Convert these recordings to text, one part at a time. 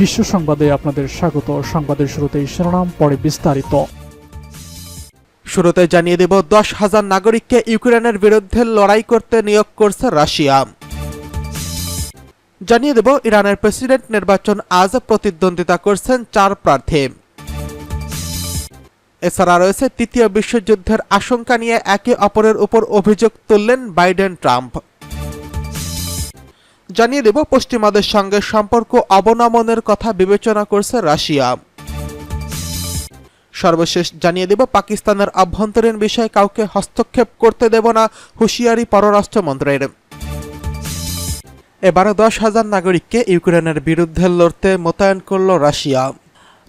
বিশ্ব সংবাদে আপনাদের স্বাগত। সংবাদের শুরুতেই শিরোনাম, পরে বিস্তারিত। শুরুতে জানিয়ে দেব, দশ হাজার নাগরিককে ইউক্রেনের বিরুদ্ধে লড়াই করতে নিয়োগ করছে রাশিয়া। জানিয়ে দেব, ইরানের প্রেসিডেন্ট নির্বাচন আজ প্রতিদ্বন্দ্বিতা করছেন চার প্রার্থী। এছাড়া রয়েছে তৃতীয় বিশ্বযুদ্ধের আশঙ্কা নিয়ে একে অপরের উপর অভিযোগ তুললেন বাইডেন ট্রাম্প। জানিয়ে দেব, পশ্চিমাদের সঙ্গে সম্পর্ক অবনমনের কথা বিবেচনা করছে রাশিয়া। সর্বশেষ জানিয়ে দেব, পাকিস্তানের আভ্যন্তরীণ বিষয়ে কাউকে হস্তক্ষেপ করতে দেব না হুঁশিয়ারি পররাষ্ট্রমন্ত্রীর। এবারও দশ হাজার নাগরিককে ইউক্রেনের বিরুদ্ধে লড়তে মোতায়েন করল রাশিয়া।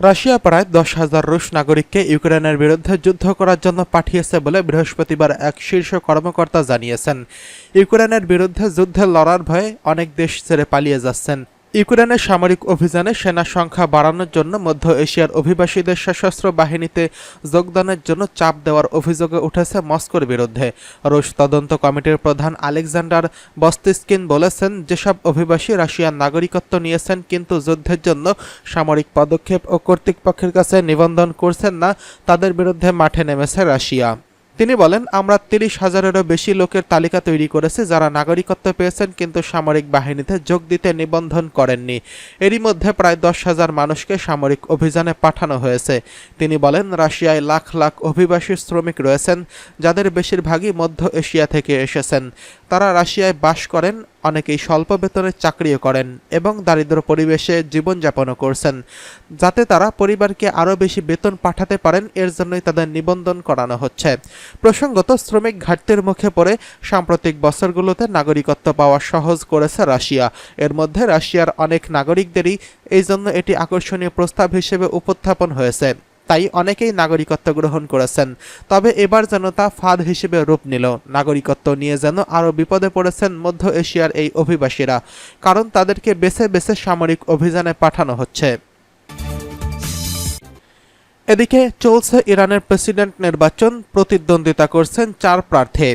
রাশিয়া প্রায় দশ হাজার রুশ নাগরিককে ইউক্রেনের বিরুদ্ধে যুদ্ধ করার জন্য পাঠিয়েছে বলে বৃহস্পতিবার এক শীর্ষ কর্মকর্তা জানিয়েছেন। ইউক্রেনের বিরুদ্ধে যুদ্ধে লড়ার ভয়ে অনেক দেশ ছেড়ে পালিয়ে যাচ্ছেন। ইউক্রেনের সামরিক অভিযানে সেনা সংখ্যা বাড়ানোর জন্য মধ্য এশিয়ার অভিবাসীদের সশস্ত্র বাহিনীতে যোগদানের জন্য চাপ দেওয়ার অভিযোগে উঠেছে মস্কোর বিরুদ্ধে। রুশ তদন্ত কমিটির প্রধান আলেকজান্ডার বস্তিস্কিন বলেছেন, যেসব অভিবাসী রাশিয়ার নাগরিকত্ব নিয়েছেন কিন্তু যুদ্ধের জন্য সামরিক পদক্ষেপ ও কর্তৃপক্ষের কাছে নিবন্ধন করছেন না, তাদের বিরুদ্ধে মাঠে নেমেছে রাশিয়া। তিনি বলেন, আমরা তিরিশ হাজারেরও বেশি লোকের তালিকা তৈরি করেছি যারা নাগরিকত্ব পেয়েছেন কিন্তু সামরিক বাহিনীতে যোগ দিতে নিবন্ধন করেননি। এরই মধ্যে প্রায় দশ হাজার মানুষকে সামরিক অভিযানে পাঠানো হয়েছে। তিনি বলেন, রাশিয়ায় লাখ লাখ অভিবাসী শ্রমিক রয়েছেন, যাদের বেশিরভাগই মধ্য এশিয়া থেকে এসেছেন। তারা রাশিয়ায় বাস করেন অনেকেই স্বল্প বেতনের চাকরিও করেন এবং দারিদ্র পরিবেশে জীবনযাপনও করছেন। যাতে তারা পরিবারকে আরও বেশি বেতন পাঠাতে পারেন, এর জন্যই তাদের নিবন্ধন করানো হচ্ছে। প্রসঙ্গত, শ্রমিক ঘাটতির মুখে পড়ে সাম্প্রতিক বছরগুলোতে নাগরিকত্ব পাওয়া সহজ করেছে রাশিয়া। এর মধ্যে রাশিয়ার অনেক নাগরিকদেরই এই জন্য এটি আকর্ষণীয় প্রস্তাব হিসেবে উপস্থাপন হয়েছে। তাই অনেকেই নাগরিকত্ব গ্রহণ করেছেন। তবে এবার যেন তা ফাঁদ হিসেবে রূপ নিল। নাগরিকত্ব নিয়ে যেন আরও বিপদে পড়েছেন মধ্য এশিয়ার এই অভিবাসীরা, কারণ তাদেরকে বেছে বেছে সামরিক অভিযানে পাঠানো হচ্ছে। এদিকে চলছে ইরানের প্রেসিডেন্ট নির্বাচন, প্রতিদ্বন্দ্বিতা করছেন চার প্রার্থী।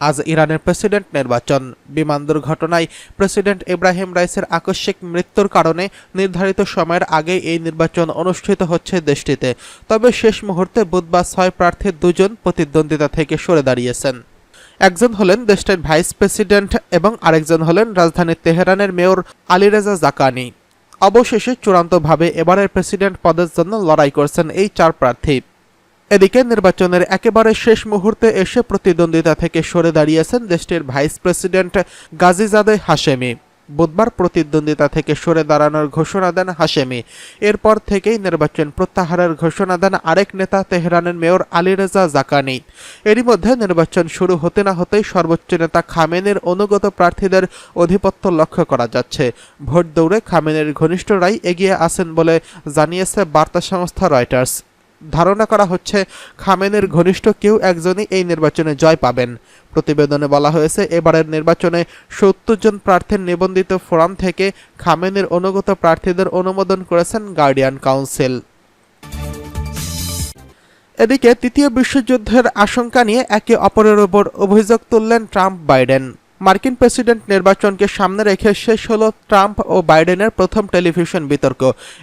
আজ ইরানের প্রেসিডেন্ট নির্বাচন। বিমান দুর্ঘটনায় প্রেসিডেন্ট ইব্রাহিম রাইসের আকস্মিক মৃত্যুর কারণে নির্ধারিত সময়ের আগে এই নির্বাচন অনুষ্ঠিত হচ্ছে দেশটিতে। তবে শেষ মুহূর্তে বুধবার ছয় প্রার্থীর দুজন প্রতিদ্বন্দ্বিতা থেকে সরে দাঁড়িয়েছেন। একজন হলেন দেশটির ভাইস প্রেসিডেন্ট এবং আরেকজন হলেন রাজধানী তেহরানের মেয়র আলিরেজা জাকানি। অবশেষে চূড়ান্তভাবে এবারের প্রেসিডেন্ট পদের জন্য লড়াই করছেন এই চার প্রার্থী। এদিকে নির্বাচনের একেবারে শেষ মুহূর্তে এসে প্রতিদ্বন্দ্বিতা থেকে সরে দাঁড়িয়েছেন দেশটির ভাইস প্রেসিডেন্ট গাজিজাদে হাশেমি। বুধবার প্রতিদ্বন্দ্বিতা থেকে সরে দাঁড়ানোর ঘোষণা দেন হাশেমি। এরপর থেকেই নির্বাচন প্রত্যাহারের ঘোষণা দেন আরেক নেতা তেহরানের মেয়র আলীরেজা জাকানি। এরই মধ্যে নির্বাচন শুরু হতে না হতেই সর্বোচ্চ নেতা খামেনের অনুগত প্রার্থীদের অধিপত্য লক্ষ্য করা যাচ্ছে। ভোট দৌড়ে খামেনের ঘনিষ্ঠরাই এগিয়ে আছেন বলে জানিয়েছে বার্তা সংস্থা রয়টার্স। ধারণা করা হচ্ছে খামেনের ঘনিষ্ঠ কেউ একজনই এই নির্বাচনে জয় পাবেন। প্রতিবেদনে বলা হয়েছে, এবারের নির্বাচনে সত্তর জন প্রার্থীর নিবন্ধিত ফোরাম থেকে খামেনের অনুগত প্রার্থীদের অনুমোদন করেছেন গার্ডিয়ান কাউন্সিল। এদিকে তৃতীয় বিশ্বযুদ্ধের আশঙ্কা নিয়ে একে অপরের ওপর অভিযোগ তুললেন ট্রাম্প বাইডেন মার্কিন প্রেসিডেন্ট নির্বাচনকে সামনে রেখে শেষ হল ট্রাম্প ও বাইডেনের প্রথম টেলিভিশন বিতর্ক।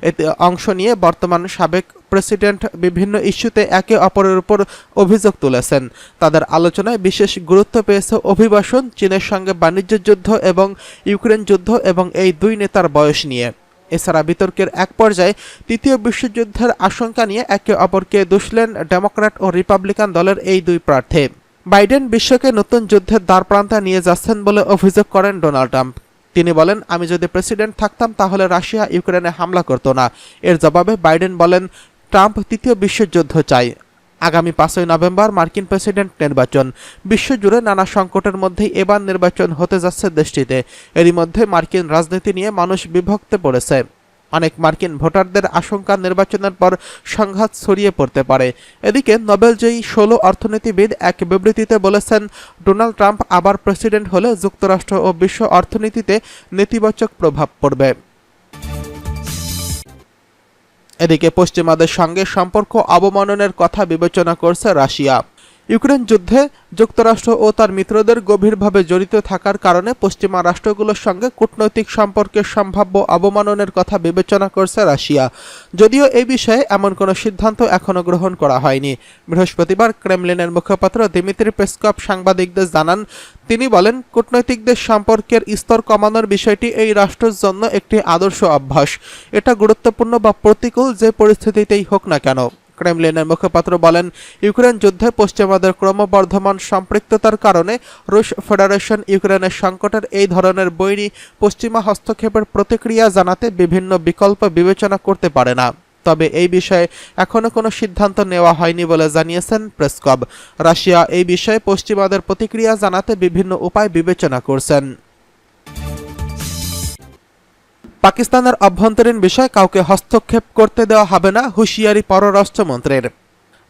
এতে অংশ নিয়ে বর্তমান সাবেক প্রেসিডেন্ট বিভিন্ন ইস্যুতে একে অপরের উপর অভিযোগ তুলেছেন। তাদের আলোচনায় বিশেষ গুরুত্ব পেয়েছে অভিবাসন, চীনের সঙ্গে বাণিজ্য যুদ্ধ এবং ইউক্রেন যুদ্ধ এবং এই দুই নেতার বয়স নিয়ে। এছাড়া বিতর্কের এক পর্যায়ে তৃতীয় বিশ্বযুদ্ধের আশঙ্কা নিয়ে একে অপরকে দুষলেন ডেমোক্র্যাট ও রিপাবলিকান দলের এই দুই প্রার্থী। বাইডেন বিশ্বকে নতুন যুদ্ধের দ্বারপ্রান্তে নিয়ে যাচ্ছেন বলে অভিযোগ করেন ডোনাল্ড ট্রাম্প। তিনি বলেন, আমি যদি প্রেসিডেন্ট থাকতাম, তাহলে রাশিয়া ইউক্রেনে হামলা করতো না। এর জবাবে বাইডেন বলেন, ট্রাম্প তৃতীয় বিশ্বযুদ্ধ চাই আগামী পাঁচই নভেম্বর মার্কিন প্রেসিডেন্ট নির্বাচন। বিশ্বজুড়ে নানা সংকটের মধ্যেই এবার নির্বাচন হতে যাচ্ছে দেশটিতে। এরই মধ্যে মার্কিন রাজনীতি নিয়ে মানুষ বিভক্ত পড়েছে। অনেক মার্কিন ভোটারদের আশঙ্কা নির্বাচনের পর সংঘাত ছড়িয়ে পড়তে পারে। এদিকে নোবেলজয়ী ষোলো অর্থনীতিবিদ এক বিবৃতিতে বলেছেন, ডোনাল্ড ট্রাম্প আবার প্রেসিডেন্ট হলে যুক্তরাষ্ট্র ও বিশ্ব অর্থনীতিতে নেতিবাচক প্রভাব পড়বে। এদিকে পশ্চিমাদের সঙ্গে সম্পর্ক অবমাননের কথা বিবেচনা করছে রাশিয়া। ইউক্রেন যুদ্ধে যুক্তরাষ্ট্র ও তার মিত্রদের গভীরভাবে জড়িত থাকার কারণে পশ্চিমা রাষ্ট্রগুলোর সঙ্গে কূটনৈতিক সম্পর্কের সম্ভাব্য অবমাননের কথা বিবেচনা করছে রাশিয়া। যদিও এই বিষয়ে এমন কোনো সিদ্ধান্ত এখনও গ্রহণ করা হয়নি। বৃহস্পতিবার ক্রেমলিনের মুখপাত্র দিমিত্রি পেসকপ সাংবাদিকদের জানান, তিনি বলেন, কূটনৈতিকদের সম্পর্কের স্তর কমানোর বিষয়টি এই রাষ্ট্রের জন্য একটি আদর্শ অভ্যাস। এটা গুরুত্বপূর্ণ বা প্রতিকূল যে পরিস্থিতিতেই হোক না কেন। ক্রেমলিনের মুখপাত্র বলেন, ইউক্রেন যুদ্ধে পশ্চিমাদের ক্রমবর্ধমান সম্পৃক্ততার কারণে রুশ ফেডারেশন ইউক্রেনের সংকটের এই ধরনের বৈরী পশ্চিমা হস্তক্ষেপের প্রতিক্রিয়া জানাতে বিভিন্ন বিকল্প বিবেচনা করতে পারে না। তবে এই বিষয়ে এখনও কোনো সিদ্ধান্ত নেওয়া হয়নি বলে জানিয়েছেন প্রেসকব রাশিয়া এই বিষয়ে পশ্চিমাদের প্রতিক্রিয়া জানাতে বিভিন্ন উপায় বিবেচনা করছেন। পাকিস্তানের অভ্যন্তরীণ বিষয়ে কাউকে হস্তক্ষেপ করতে দেওয়া হবে না, হুঁশিয়ারি পররাষ্ট্রমন্ত্রীর।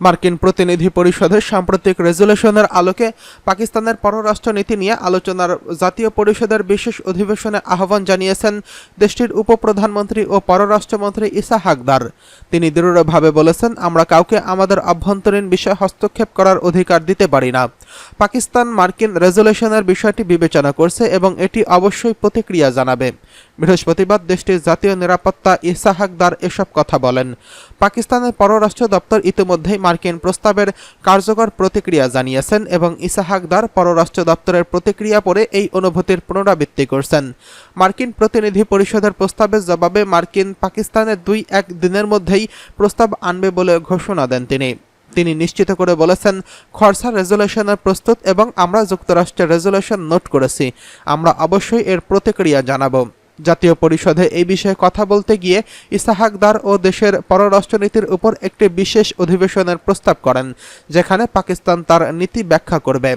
মার্কিন প্রতিনিধি পরিষদের সাম্প্রতিক রেজুলেশনের আলোকে পাকিস্তানের পররাষ্ট্রনীতি নিয়ে আলোচনার জাতীয় পরিষদের বিশেষ অধিবেশনে আহ্বান জানিয়েছেন দেশটির উপপ্রধানমন্ত্রী ও পররাষ্ট্রমন্ত্রী ইসা হাকদার। তিনি দৃঢ়ভাবে বলেছেন, আমরা কাউকে আমাদের অভ্যন্তরীণ বিষয়ে হস্তক্ষেপ করার অধিকার দিতে পারি না। পাকিস্তান মার্কিন রেজুলেশনের বিষয়টি বিবেচনা করছে এবং এটি অবশ্যই প্রতিক্রিয়া জানাবে। বৃহস্পতিবার দেশটির জাতীয় নিরাপত্তা ইসা হাকদার এসব কথা বলেন। পাকিস্তানের পররাষ্ট্র দপ্তর ইতিমধ্যেই মার্কিন প্রস্তাবের কার্যকর প্রতিক্রিয়া জানিয়েছেন এবং ইসা হাকদার পররাষ্ট্র দপ্তরের প্রতিক্রিয়া পরে এই অনুভূতির পুনরাবৃত্তি করছেন। মার্কিন প্রতিনিধি পরিষদের প্রস্তাবের জবাবে মার্কিন পাকিস্তানের দুই এক দিনের মধ্যেই প্রস্তাব আনবে বলে ঘোষণা দেন তিনি। তিনি নিশ্চিত করে বলেছেন, খরসা রেজুলেশনের প্রস্তুত এবং আমরা যুক্তরাষ্ট্রের রেজুলেশন নোট করেছি। আমরা অবশ্যই এর প্রতিক্রিয়া জানাব। জাতীয় পরিষদে এই বিষয়ে কথা বলতে গিয়ে ইসাহাকদার ও দেশের পররাষ্ট্রনীতির উপর একটি বিশেষ অধিবেশনের প্রস্তাব করেন, যেখানে পাকিস্তান তার নীতি ব্যাখ্যা করবে।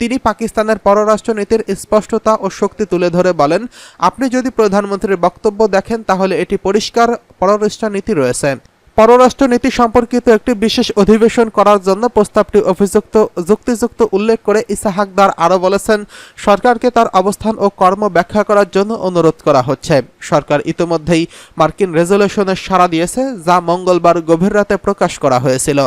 তিনি পাকিস্তানের পররাষ্ট্রনীতির স্পষ্টতা ও শক্তি তুলে ধরে বলেন, আপনি যদি প্রধানমন্ত্রীর বক্তব্য দেখেন, তাহলে এটি পরিষ্কার পররাষ্ট্রনীতি রয়েছে। পররাষ্ট্রনীতি সম্পর্কিত একটি বিশেষ অধিবেশন করার জন্য প্রস্তাবটি অভিযুক্ত যুক্তিযুক্ত উল্লেখ করে ইসাহাকদার আরও বলেছেন, সরকারকে তার অবস্থান ও কর্ম ব্যাখ্যা করার জন্য অনুরোধ করা হচ্ছে। সরকার ইতোমধ্যেই মার্কিন রেজলিউশনের সাড়া দিয়েছে, যা মঙ্গলবার গভীর রাতে প্রকাশ করা হয়েছিল।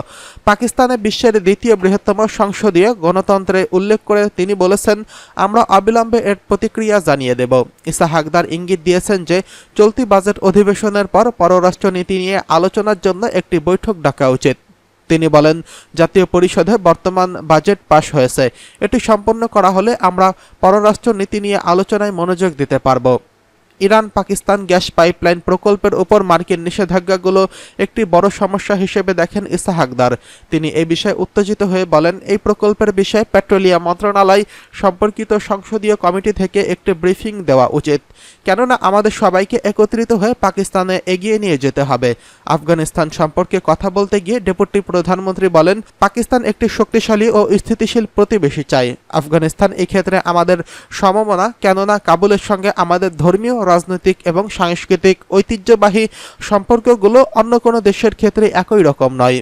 পাকিস্তানে বিশ্বের দ্বিতীয় বৃহত্তম সংসদীয় গণতন্ত্রে উল্লেখ করে তিনি বলেছেন, আমরা অবিলম্বে এর প্রতিক্রিয়া জানিয়ে দেব। ইসাহাকদার ইঙ্গিত দিয়েছেন যে, চলতি বাজেট অধিবেশনের পর পররাষ্ট্রনীতি নিয়ে আলোচনার জন্য একটি বৈঠক ডাকা উচিত। তিনি বলেন, জাতীয় পরিষদে বর্তমান বাজেট পাশ হয়েছে। এটি সম্পন্ন করা হলে আমরা পররাষ্ট্র নীতি নিয়ে আলোচনায় মনোযোগ দিতে পারব। ইরান পাকিস্তান গ্যাস পাইপলাইন প্রকল্পের উপর মার্কিন নিষেধাজ্ঞাগুলো একটি বড় সমস্যা হিসেবে দেখেন ইসাহাকদার তিনি এই বিষয়ে উত্তেজিত হয়ে বলেন, এই প্রকল্পের বিষয়ে পেট্রোলিয়াম মন্ত্রণালয় সম্পর্কিত সংসদীয় কমিটি থেকে একটি ব্রিফিং দেওয়া উচিত। কেননা আমাদের সবাইকে একত্রিত হয়ে পাকিস্তানে এগিয়ে নিয়ে যেতে হবে। আফগানিস্তান সম্পর্কে কথা বলতে গিয়ে ডেপুটি প্রধানমন্ত্রী বলেন, পাকিস্তান একটি শক্তিশালী ও স্থিতিশীল প্রতিবেশী চাই। আফগানিস্তান এক্ষেত্রে আমাদের সমমনা, কেননা কাবুলের সঙ্গে আমাদের ধর্মীয় রাজনৈতিক এবং সাংস্কৃতিক ঐতিহ্যবাহী সম্পর্কগুলো অন্য কোনো দেশের ক্ষেত্রে একই রকম নয়।